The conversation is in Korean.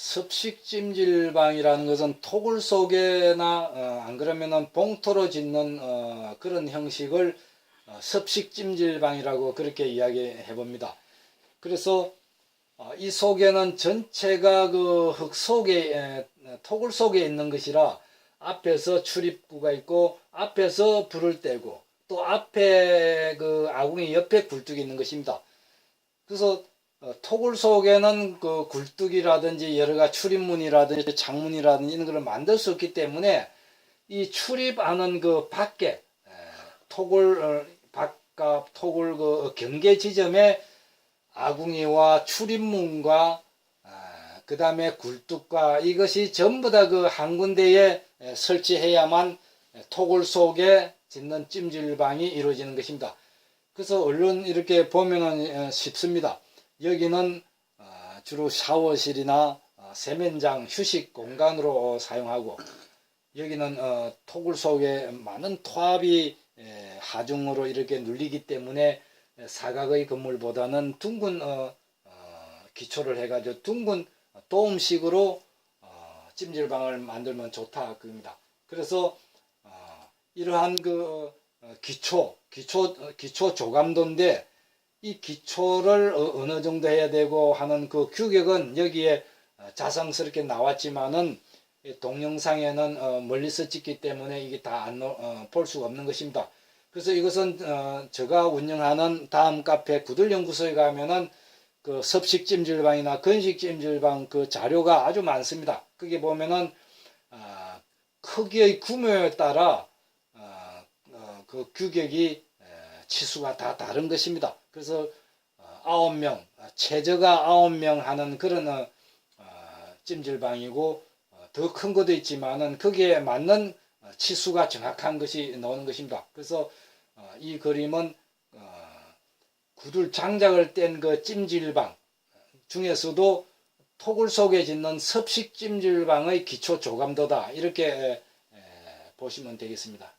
습식 찜질방이라는 것은 토굴 속에나 어, 안 그러면은 봉토로 짓는 어, 그런 형식을 어, 습식 찜질방이라고 그렇게 이야기해 봅니다. 그래서 어, 이 속에는 전체가 그 흙 속에 에, 토굴 속에 있는 것이라 앞에서 출입구가 있고 앞에서 불을 떼고 또 앞에 그 아궁이 옆에 굴뚝이 있는 것입니다. 그래서 어, 토굴 속에는 그 굴뚝이라든지 여러 가지 출입문이라든지 창문이라든지 이런 걸 만들 수 없기 때문에 이 출입하는 그 밖에 에, 토굴 어, 바깥 토굴 그 경계 지점에 아궁이와 출입문과 그 다음에 굴뚝과 이것이 전부 다 그 한 군데에 에, 설치해야만 토굴 속에 짓는 찜질방이 이루어지는 것입니다. 그래서 얼른 이렇게 보면은 어, 쉽습니다. 여기는 어, 주로 샤워실이나 어, 세면장 휴식 공간으로 사용하고 여기는 어, 토굴 속에 많은 토합이 에, 하중으로 이렇게 눌리기 때문에 사각의 건물보다는 둥근 어, 어, 기초를 해가지고 둥근 도움식으로 어, 찜질방을 만들면 좋다 그겁니다. 그래서 어, 이러한 그 어, 기초 기초 어, 기초 조감도인데 이 기초를 어, 어느 정도 해야 되고 하는 그 규격은 여기에 어, 자상스럽게 나왔지만은 이 동영상에는 어, 멀리서 찍기 때문에 이게 다 안볼 수가 없는 것입니다. 그래서 이것은 어, 제가 운영하는 다음 카페 구들연구소에 가면은 그 섭식 찜질방이나 건식 찜질방 그 자료가 아주 많습니다. 거기 보면은 아, 크기의 규모에 따라 어, 어, 그 규격이 에, 치수가 다 다른 것입니다. 그래서 어, 아홉 명 최저가 아홉 명 하는 그런 어, 어, 찜질방이고 더 큰 것도 있지만은 거기에 맞는 어, 치수가 정확한 것이 나오는 것입니다. 그래서 어, 이 그림은 어, 구들 장작을 뗀 그 찜질방 중에서도 토굴 속에 짓는 섭식 찜질방의 기초 조감도다 이렇게 보시면 되겠습니다.